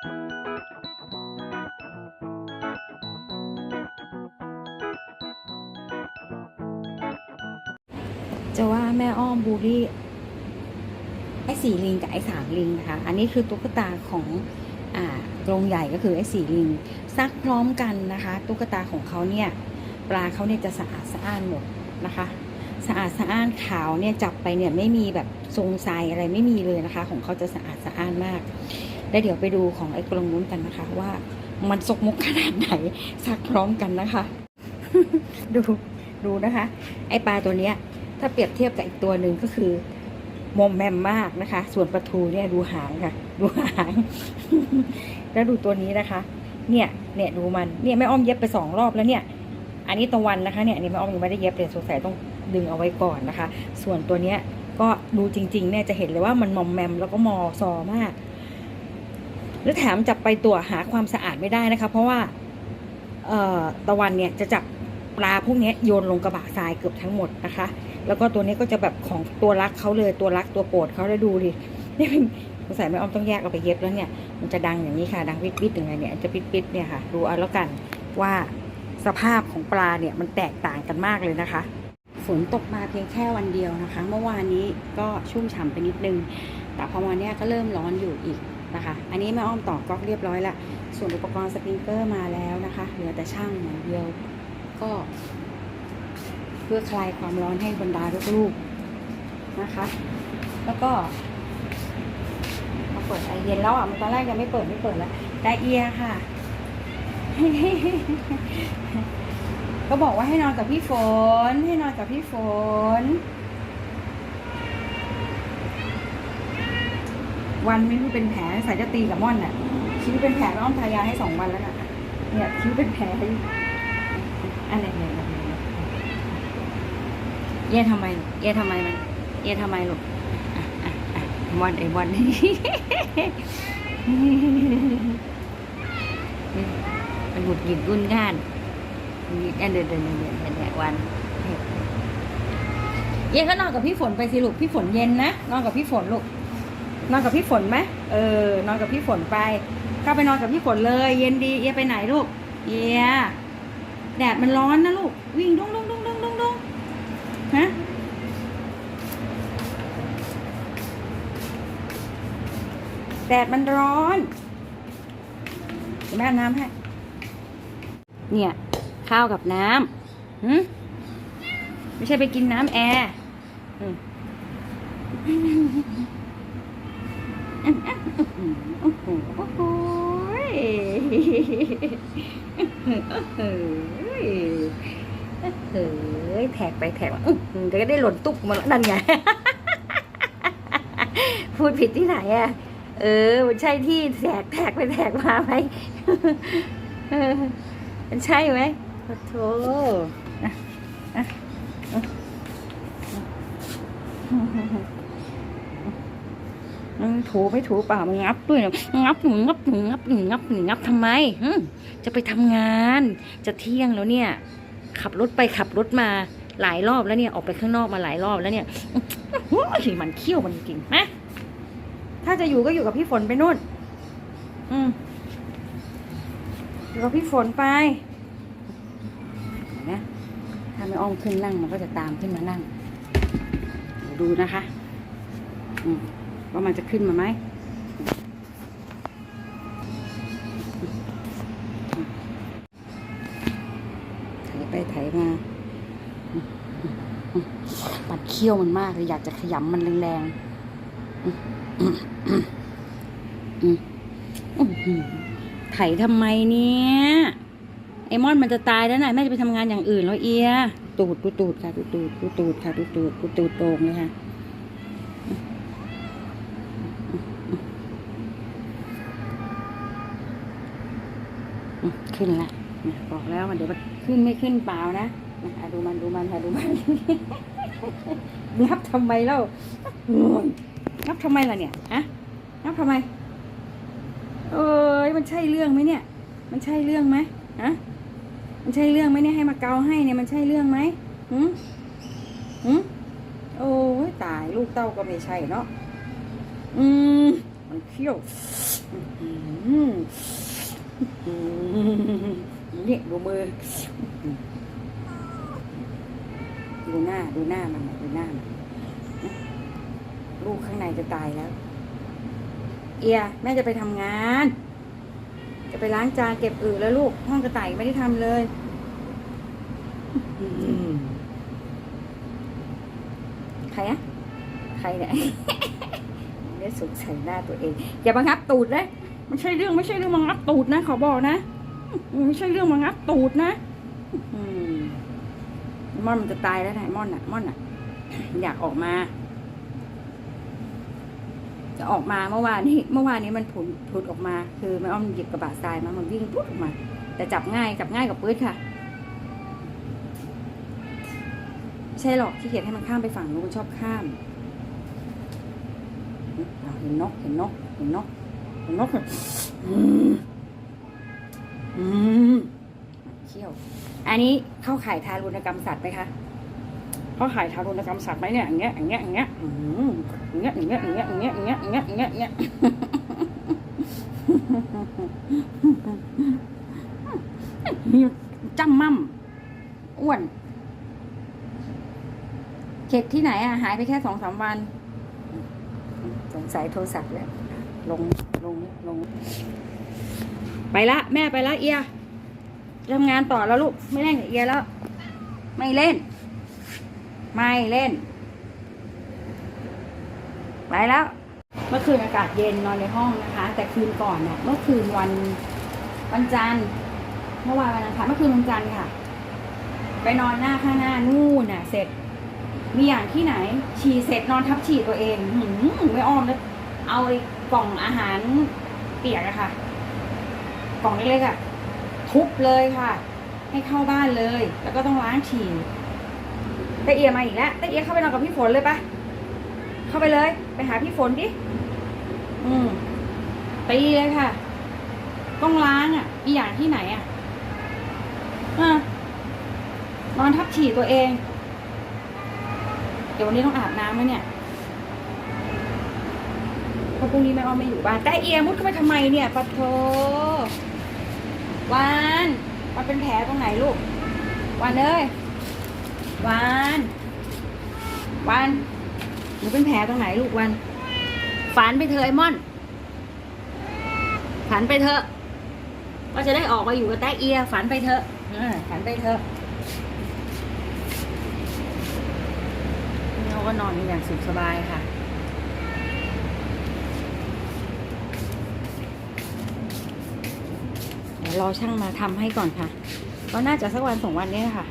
จะว่าแม่อ้อมบูลลี่ไอ้สี่ลิงกับไอ้สามลิงนะคะ อันนี้คือตุ๊กตาของอ่ากรงใหญ่ก็คือไอ้สี่ลิงซักพร้อมกันนะคะ ตุ๊กตาของเขาเนี่ยปลาเขาเนี่ยจะสะอาดสะอ้านหมดนะคะ สะอาดสะอ้านขาวเนี่ยจับไปเนี่ยไม่มีแบบทรงทรายอะไรไม่มีเลยนะคะ ของเขาจะสะอาดสะอ้านมาก แล้วเดี๋ยวไปดูของไอ้กรงนู้นกันนะคะ ว่ามันสกมกขนาดไหนซักพร้อมกันนะคะ ดูดูนะคะ ไอ้ปลาตัวเนี้ย ถ้าเปรียบเทียบกับอีกตัวหนึ่งก็คือมอมแมมมากนะคะ ส่วนปลาทูเนี่ยดูหางค่ะ ดูหาง แล้วดูตัวนี้นะคะ เนี่ย เนี่ยดูมัน เนี่ยแม่อ้อมเย็บไปสองรอบแล้วเนี่ย อันนี้ตะวันนะคะเนี่ยนนี่แม่อ้อมยังไม่ได้เย็บเลยสงสัยต้องดึงเอาไว้ก่อนนะคะ ส่วนตัวเนี้ยก็ดูจริงๆเนี่ยจะเห็นเลยว่ามันมอมแมมแล้วก็มอซอมาก แล้วแถมจับไปตัวหาความสะอาดไม่ได้นะคะ เพราะว่าตะวันเนี่ยจะจับปลาพวกนี้โยนลงกระบะทรายเกือบทั้งหมดนะคะ แล้วก็ตัวนี้ก็จะแบบของตัวรักเขาเลยตัวรักตัวโปรดเขาได้ดูดินี่เป็นสงสัยแม่อ้อมต้องแยกเอาไปเย็บแล้วเนี่ย มันจะดังอย่างนี้ค่ะ ดังปิดปิดอยังไงเนี่ยจะปิดปิดเนี่ยค่ะ ดูเอาแล้วกันว่าสภาพของปลาเนี่ยมันแตกต่างกันมากเลยนะคะ ฝนตกมาเพียงแค่วันเดียวนะคะ เมื่อวานนี้ก็ชุ่มฉ่ำไปนิดนึง แต่พอวันเนี้ยก็เริ่มร้อนอยู่อีก นะคะ อันนี้แม่อ้อมต่อก๊อกเรียบร้อยละ ส่วนอุปกรณ์สปริงเกอร์มาแล้วนะคะ เหลือแต่ช่างอย่างเดียว ก็ เพื่อคลายความร้อนให้บรรดาลูกๆนะคะ แล้วก็มาเปิดไอเย็นแล้วอะมันตอนแรกยังไม่เปิดไม่เปิดแล้วไดเอียค่ะ ก็บอกว่าให้นอนกับพี่ฝน ให้นอนกับพี่ฝน วันไม่รู้เป็นแผลใส่จะตีกับม่อนน่ะคิ้วเป็นแผลต้องทายาให้สองวันแล้วน่ะ เนี่ยคิ้วเป็นแผลอันไหนเนี่ยเนี่ยเนี่ยเย่ทำไมเย่ทำไมมันเย่ทำไมลูกอ่อะอะบอลไอ้บอลมันหงุดหงิดรุ่นง่านหงุดหงิดอันเดินเดินเดินเดินเดินเดินวันเย็นก็นอนกับพี่ฝนไปสิลูกพี่ฝนเย็นนะนอนกับพี่ฝนลูก นอนกับพี่ฝนไหมเออนอนกับพี่ฝนไปเข้าไปนอนกับพี่ฝนเลย เย็นดีเอียไปไหนลูกเอียแดดมันร้อนนะลูก วิ่งดุ้งดุ้งดุ้งดุ้งดุ้งดุ้งฮะแดดมันร้อนเดี๋ยวแม่เอาน้ำให้ เนี่ย ข้าวกับน้ำหืมไม่ใช่ไปกินน้ำแอร์อืม โอ้โหโอ้โหเฮ้ยแท็กไปแท็กมาอื้อหือเดี๋ยวก็ได้หล่นตุ๊กมาแล้วนั่นไง พูดผิดที่ไหนอะเออ มันใช่ที่แทกแทกไปแทกมาไหมเออมันใช่ไหมขอโทษอะอะอะ มันถูไม่ถูเปล่ามันงับด้วยนะงับหนูงับหนูงับหนูงับหนูงับทำไมจะไปทำงาน จะเที่ยงแล้วเนี่ย ขับรถไปขับรถมาหลายรอบแล้วเนี่ยออกไปข้างนอกมาหลายรอบแล้วเนี่ยโอ้ยมันเขี้ยวมันจริงนะถ้าจะอยู่ก็อยู่กับพี่ฝนไปนู่น อืมอยู่กับพี่ฝนไปนะถ้าไม่อ้อมขึ้นนั่งมันก็จะตามขึ้นมานั่ง ดูนะคะ อืม ว่ามันจะขึ้นมาไหมไถไปไถมาอืมอืมอืมปัดเขี้ยวมันมากเลยอยากจะขยำมันแรงๆไถทำไมเนี่ย ไอมอนมันจะตายแล้วนะแม่จะไปทำงานอย่างอื่นแล้วเอีย ตูดดูตูดค่ะดูตูดดูตูดค่ะดูตูดดูตูดโป่งเลยค่ะอืม ขึ้นละบอกแล้วมันเดี๋ยวมันขึ้นไม่ขึ้นเปล่านะนะคะดูมันดูมันค่ะดูมันนับทำไมเล่านับทำไมล่ะเนี่ยอะนับทำไม เอ้ยมันใช่เรื่องไหมเนี่ย มันใช่เรื่องไหมฮะมันใช่เรื่องไหมเนี่ยให้มาเกาให้เนี่ยมันใช่เรื่องไหมหืมหืมโอ้ยตายลูกเต้าก็ไม่ใช่เนาะอืมมันเขี้ยวอืม เนี่ดูมือ ดูหน้า ดูหน้ามันดูหน้ามันลูกข้างในจะตายแล้ว เอีย แม่จะไปทำงาน จะไปล้างจานเก็บอือแล้วลูก ห้องกระต่ายไม่ได้ทำเลยใครอะใครเนี่ยได้สุกใส่หน้าตัวเอง อย่าบังคับตูดเลย ไม่ใช่เรื่องไม่ใช่เรื่องบังคับตูดนะขอบอกนะไม่ใช่เรื่องบังคับตูดนะอืมม่อนมันจะตายแล้วนะม่อนอะม่อนอะ อยากออกมา จะออกมาเมื่อวานนี้เมื่อวานนี้มันผุดผุดออกมา คือมันอ้อมหยิบกระบะทรายมามันวิ่งพุดออกมา แต่จับง่ายจับง่ายกับปื้ดค่ะไม่ใช่หรอกที่เขียนให้มันข้ามไปฝั่งนู้นมันชอบข้ามเห็นนกเห็นนกเห็นนก เห็นนกอืมอืมเขี้ยว อันนี้เข้าข่ายทารุณกรรมสัตว์ไหมคะเข้าข่ายทารุณกรรมสัตว์ไหมเนี่ยอย่างเงี้ยอย่างเงี้ยอย่างเงี้ยอืมอย่างเงี้ยอย่างเงี้ยอย่างเงี้ยอย่างเงี้ยอย่างเงี้ยอย่างเงี้ยอย่างเงี้ยอย่างเงี้ยมีจ้ำม่ำอ้วนเข็ดที่ไหนอะ หายไปแค่สองสามวัน สงสัยโทรศัพท์แล้วลง ลงลง ไปละแม่ไปละเอียทำงานต่อแล้วลูก ไม่เล่นกับเอียแล้ว ไม่เล่น ไม่เล่น ไปแล้ว เมื่อคืนอากาศเย็นนอนในห้องนะคะ แต่คืนก่อนเนี่ยเมื่อคืนวันวันจันทร์เมื่อวานวันอังคารเมื่อคืนวันจันทร์ค่ะ ไปนอนหน้าข้างหน้านู่นน่ะ เสร็จ มีอย่างที่ไหน ฉี่เสร็จนอนทับฉี่ตัวเองหืมไม่อ้อมเลยเอาไอ้ กล่องอาหารเปียกอะค่ะ กล่องเล็กๆอะทุบเลยค่ะ ให้เข้าบ้านเลย แล้วก็ต้องล้างฉี่ตะเอียมาอีกแล้วตะเอียเข้าไปนอนกับพี่ฝนเลยปะเข้าไปเลย ไปหาพี่ฝนดิอืมตีเลยค่ะ ต้องล้างอะอีอย่างที่ไหนอะอะนอนทับฉี่ตัวเอง เดี๋ยววันนี้ต้องอาบน้ำแล้วเนี่ย เพราะพรุ่งนี้แม่อ้อมไม่อยู่บ้าน แต่เอียมุดเข้าไปทำไมเนี่ยปะโทวานมันเป็นแผลตรงไหนลูกวานเอ้ยวานวานหนูเป็นแผลตรงไหนลูกวานฝันไปเถอะไอ้ม่อนฝันไปเถอะก็จะได้ออกมาอยู่กับแต้เอียฝันไปเถอะฝันไปเถอะเขาก็นอนกันอย่างสุขสบายค่ะ รอช่างมาทำให้ก่อนค่ะ ก็น่าจะสักวันสองวันนี้ค่ะ